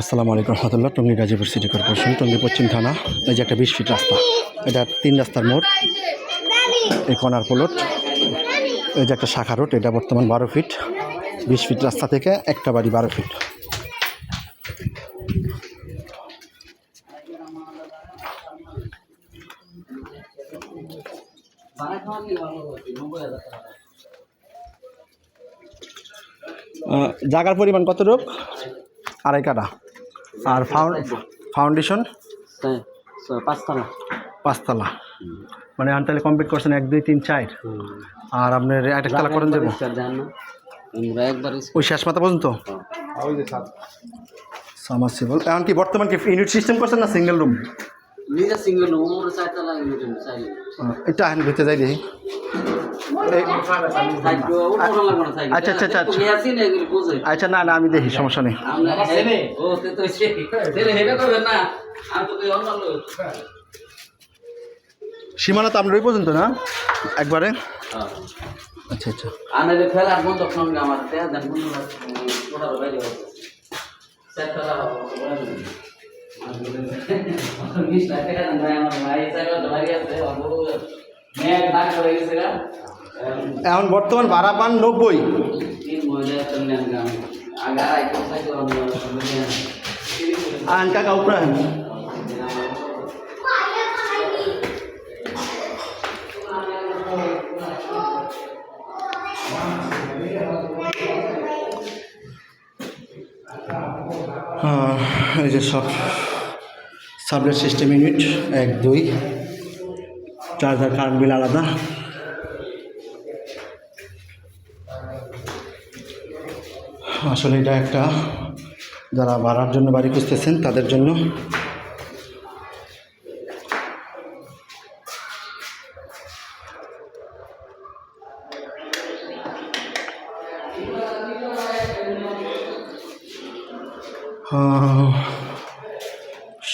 আসসালামু আলাইকুম রহমতুল্লাহ, টঙ্গী গাজীপুর সিটি কর্পোরেশন, টঙ্গী পশ্চিম থানা, এই যে একটা বিশ ফিট রাস্তা। এটা তিন রাস্তার মোড়, এই কর্নার প্লট, এই যে একটা শাখা রোড, এটা বর্তমান বারো ফিট। বিশ ফিট রাস্তা থেকে একটা বাড়ি বারো ফিট। জাগার পরিমাণ কত রোগ আড়াই কাটা আর ফাউন্ড ফাউন্ডেশন হ্যাঁ পাঁচতলা। পাঁচতলা। মানে আনতালে কমপ্লিট করছেন এক দুই তিন চার? আর আপনার একটা তালা করেন না ওই শেষ মাথা পর্যন্ত? সামারসিবল এখন কি বর্তমান কি ইউনিট সিস্টেম করছেন না সিঙ্গেল রুম নিজে সিঙ্গেল উপরে চারতলা ইউনিট এটা ভিতরে যাই দেখি। আচ্ছা, আচ্ছা, আচ্ছা, আচ্ছা। আচ্ছা না না আমি দেখি সমস্যা নেই। সীমানা তো আপনার ওই পর্যন্ত না একবারে। আচ্ছা আচ্ছা। আমার ভাই হয়ে এখন বর্তমান ভাড়া পান নব্বই। তিন মহিলা চললেন গ্রাম। আগে আড়াই কোথায় তো আন কাকা উপরে আন। আহ, এই যে সব সাবলেট সিস্টেম ইউনিট এক দুই। চার্জার কারেন্ট বিল আলাদা। আসলে এটা একটা, যারা ভাড়ার জন্য বাড়ি খুঁজতেছেন, তাদের জন্য।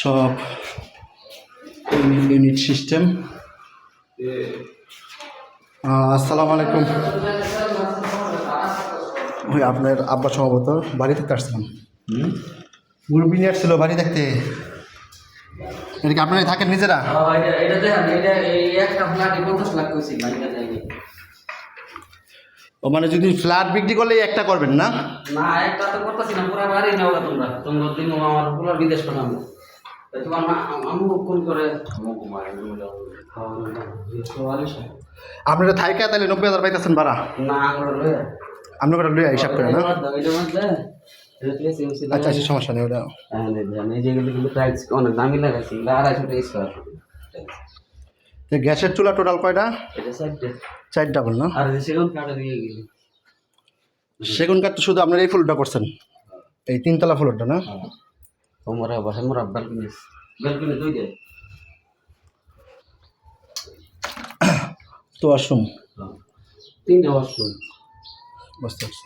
সব ইউনিট সিস্টেম। আসসালামু আলাইকুম। ওই আপনার আব্বা সম্ভবত বাড়ি থেকে আসছিলাম মুরব্বী নিয়ে আসছিল বাড়ি দেখতে। এটা কি আপনারাই থাকেন নিজেরা? যায়নি ও মানে যদি ফ্ল্যাট বিক্রি করলে একটা করবেন না? না একটা তো করতেছি না পুরো বাড়ি নেও না তোমরা তোমরা দিন আমার পুরো বিদেশ পাঠাবো তোমার মা আমু কোন করে। আপনারা থাইকা তাহলে নব্বই হাজার পাইতেছেন ভাড়া। না আমরা লয়ে হিসাব করে না? আচ্ছা আচ্ছা সমস্যা নেই ওটা। হ্যাঁ এই যেগুলো কিন্তু প্রাইস অনেক দামি লাগাইছি আড়াইশো টাকা গ্যাসের চুলা টোটাল কয়টা? এটা সাইডে চার ডাবল না? আর সেগুন কাঠ তো শুধু আপনার এই ফুলটা করছেন। এই তিনতলা ফুলটা না? বাসা মোরা ব্যালকনি ব্যালকনি দুই দে তো আশ্রম তিনটে ওয়াশরুম বুঝতে পারছি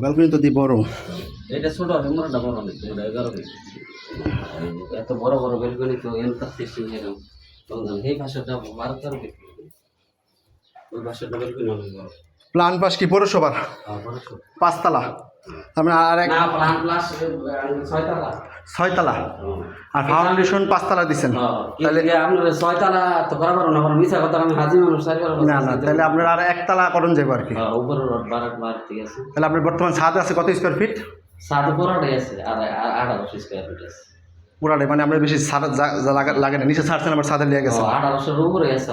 ব্যালকনি তো দি বড় এটা ছোট হেমরাটা বড় অনেক এটা এগারো। এত বড় বড় বেলকনি তো এন তার সিস্টেম এরকম তখন এই ভাষাটা বারো তেরো ফিট ওই ভাষাটা বেলকনি অনেক বড় প্লান পাস কি পৌরসভার? ছোট। পাঁচতলা। তার মানে আর এক ছয়তলা। আর ফাউন্ডেশন পাঁচতলা দিচ্ছেন তাহলে ছয়তলা তো করা না মিশা কথা আমি হাজি মানুষ না। না তাহলে আপনার আর একতলা করণ যাব আর কি। তাহলে আপনার বর্তমান ছাদ আছে কত স্কোয়ার ফিট সাত পুরোটাই আছে আর আঠারোশো স্কোয়ার ফিট আছে। পুরাটাই মানে আমরা বেশি ছাদ লাগা- না নিচে ছাড়ছেন আমার ছাদে লিয়ে গেছে আঠারোশোর উপরে আছে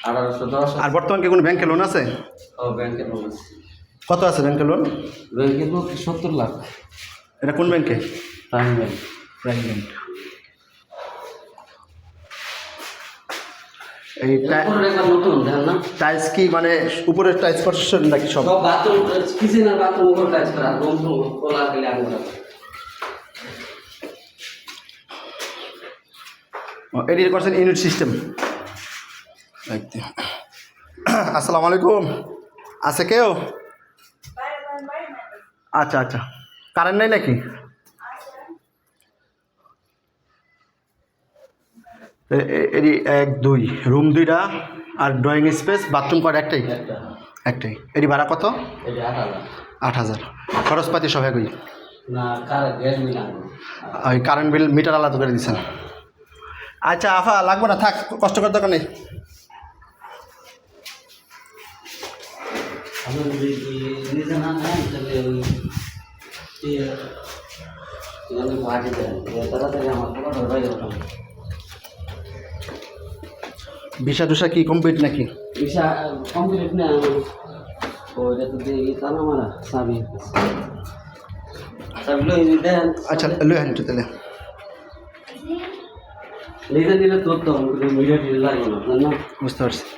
আরও বর্তমান কি কোনো ব্যাংকে লোন আছে? লোন আছে। কত আছে ব্যাংকে লোন লোন সত্তর লাখ? এটা কোন ব্যাংকে প্রাইম ব্যাংক প্রাইম ব্যাংক এই টা- উপরে একবার নতুন দেখেন না? টাইলস কি মানে উপরের টাইলস নাকি সব? বাথরুম কিচেনের বাথরুম উপরে টাচ করা রুম রুম খোলা গেলে আঙুল এডিট করছেন ইউনিট সিস্টেম আসসালামু আলাইকুম। আছে কেউ? আচ্ছা আচ্ছা। কারেন্ট নাই নাকি? এ- এ- এক দুই। রুম দুইটা আর ড্রয়িং স্পেস বাথরুম কয়টা? একটাই? একটাই। এটি ভাড়া কত? আট হাজার। খরচপাতি সব একই? ওই কারেন্ট বিল মিটার আলাদা করে দিচ্ছেন আচ্ছা আফা লাগবে না? থাক কষ্ট করার দরকার নেই আপনি যদি নিজে না নেন তাহলে ওই আমি পাঠিয়ে দেন তাড়াতাড়ি আমার ফটো হয়ে যাবে ভিসা টুসা কি কমপ্লিট নাকি ভিসা কমপ্লিট না ওইটা তো দিয়ে তা না মারা সাবি সাবিগুলো দেন আচ্ছা লই আনি একটু তাহলে নিজে নিলে তোর তো মিডিয়া টিডিয়া লাগবে না আপনার না বুঝতে পারছি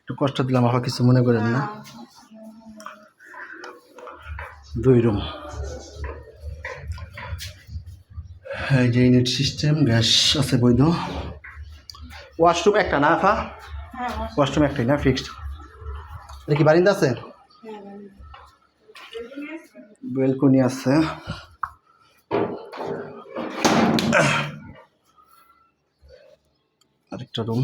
একটু কষ্ট দিলাম আবার কিছু মনে করেন না। দুই রুম। এই যে ইউনিট সিস্টেম গ্যাস আছে বৈধ। ওয়াশরুম একটা না আফা? ওয়াশরুম। একটাই না ফিক্সড এটা কি বারিন্দা আছে? বেলকনি আছে। আরেকটা রুম